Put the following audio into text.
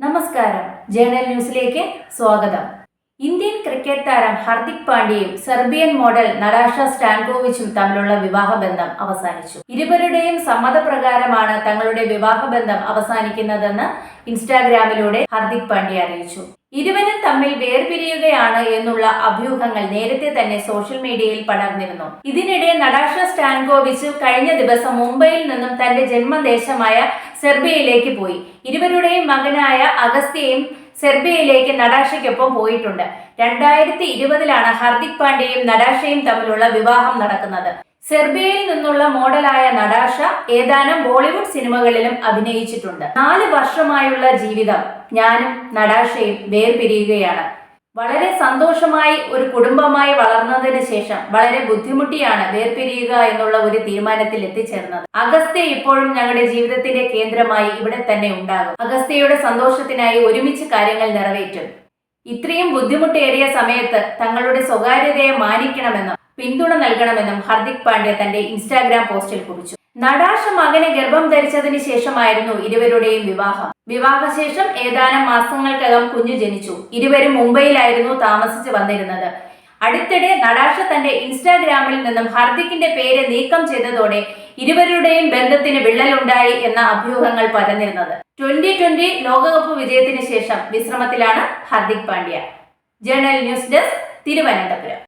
നമസ്കാരം. ജേണൽ ന്യൂസിലേക്ക് സ്വാഗതം. ഇന്ത്യൻ ക്രിക്കറ്റ് താരം ഹർദിക് പാണ്ഡ്യയും സെർബിയൻ മോഡൽ നടാഷ സ്റ്റാൻകോവിച്ചും തമ്മിലുള്ള വിവാഹബന്ധം അവസാനിച്ചു. ഇരുവരുടെയും സമ്മതപ്രകാരമാണ് തങ്ങളുടെ വിവാഹബന്ധം അവസാനിക്കുന്നതെന്ന് ഇൻസ്റ്റാഗ്രാമിലൂടെ ഹർദിക് പാണ്ഡ്യ അറിയിച്ചു. ഇരുവരും തമ്മിൽ വേർപിരിയുകയാണ് എന്നുള്ള അഭ്യൂഹങ്ങൾ നേരത്തെ തന്നെ സോഷ്യൽ മീഡിയയിൽ പടർന്നിരുന്നു. ഇതിനിടെ നടാഷ സ്റ്റാൻകോവിച്ച് കഴിഞ്ഞ ദിവസം മുംബൈയിൽ നിന്നും തന്റെ ജന്മദേശമായ സെർബിയയിലേക്ക് പോയി. ഇരുവരുടെയും മകനായ അഗസ്ത്യയും സെർബിയയിലേക്ക് നടാഷയ്ക്കൊപ്പം പോയിട്ടുണ്ട്. രണ്ടായിരത്തി ഇരുപതിലാണ് ഹർദിക് പാണ്ഡ്യയും നടാഷയും തമ്മിലുള്ള വിവാഹം നടക്കുന്നത്. സെർബിയയിൽ നിന്നുള്ള മോഡലായ നടാഷ ഏതാനും ബോളിവുഡ് സിനിമകളിലും അഭിനയിച്ചിട്ടുണ്ട്. നാല് വർഷമായുള്ള ജീവിതം ഞാനും നടാഷയും വേർപിരിയുകയാണ്. വളരെ സന്തോഷമായി ഒരു കുടുംബമായി വളർന്നതിന് ശേഷം വളരെ ബുദ്ധിമുട്ടിയാണ് വേർപിരിയുക എന്നുള്ള ഒരു തീരുമാനത്തിൽ എത്തിച്ചേർന്നത്. അഗസ്ത്യ ഇപ്പോഴും ഞങ്ങളുടെ ജീവിതത്തിന്റെ കേന്ദ്രമായി ഇവിടെ തന്നെ ഉണ്ടാകും. അഗസ്ത്യയുടെ സന്തോഷത്തിനായി ഒരുമിച്ച് കാര്യങ്ങൾ നിറവേറ്റും. ഇത്രയും ബുദ്ധിമുട്ടേറിയ സമയത്ത് തങ്ങളുടെ സ്വകാര്യതയെ മാനിക്കണമെന്നും പിന്തുണ നൽകണമെന്നും ഹർദിക് പാണ്ഡ്യ തന്റെ ഇൻസ്റ്റാഗ്രാം പോസ്റ്റിൽ കുറിച്ചു. നടാഷ മകനെ ഗർഭം ധരിച്ചതിന് ശേഷമായിരുന്നു ഇരുവരുടെയും വിവാഹം. വിവാഹശേഷം ഏതാനും മാസങ്ങൾക്കകം കുഞ്ഞു ജനിച്ചു. ഇരുവരും മുംബൈയിലായിരുന്നു താമസിച്ചു വന്നിരുന്നത്. അടുത്തിടെ നടാഷ തന്റെ ഇൻസ്റ്റാഗ്രാമിൽ നിന്നും ഹർദിക്കിന്റെ പേര് നീക്കം ചെയ്തതോടെ ഇരുവരുടെയും ബന്ധത്തിന് വിള്ളലുണ്ടായി എന്ന അഭ്യൂഹങ്ങൾ പരന്നിരുന്നത്. ട്വന്റി ട്വന്റി ലോകകപ്പ് വിജയത്തിന് ശേഷം വിശ്രമത്തിലാണ് Hardik Pandya. Journal news desk Thiruvananthapuram.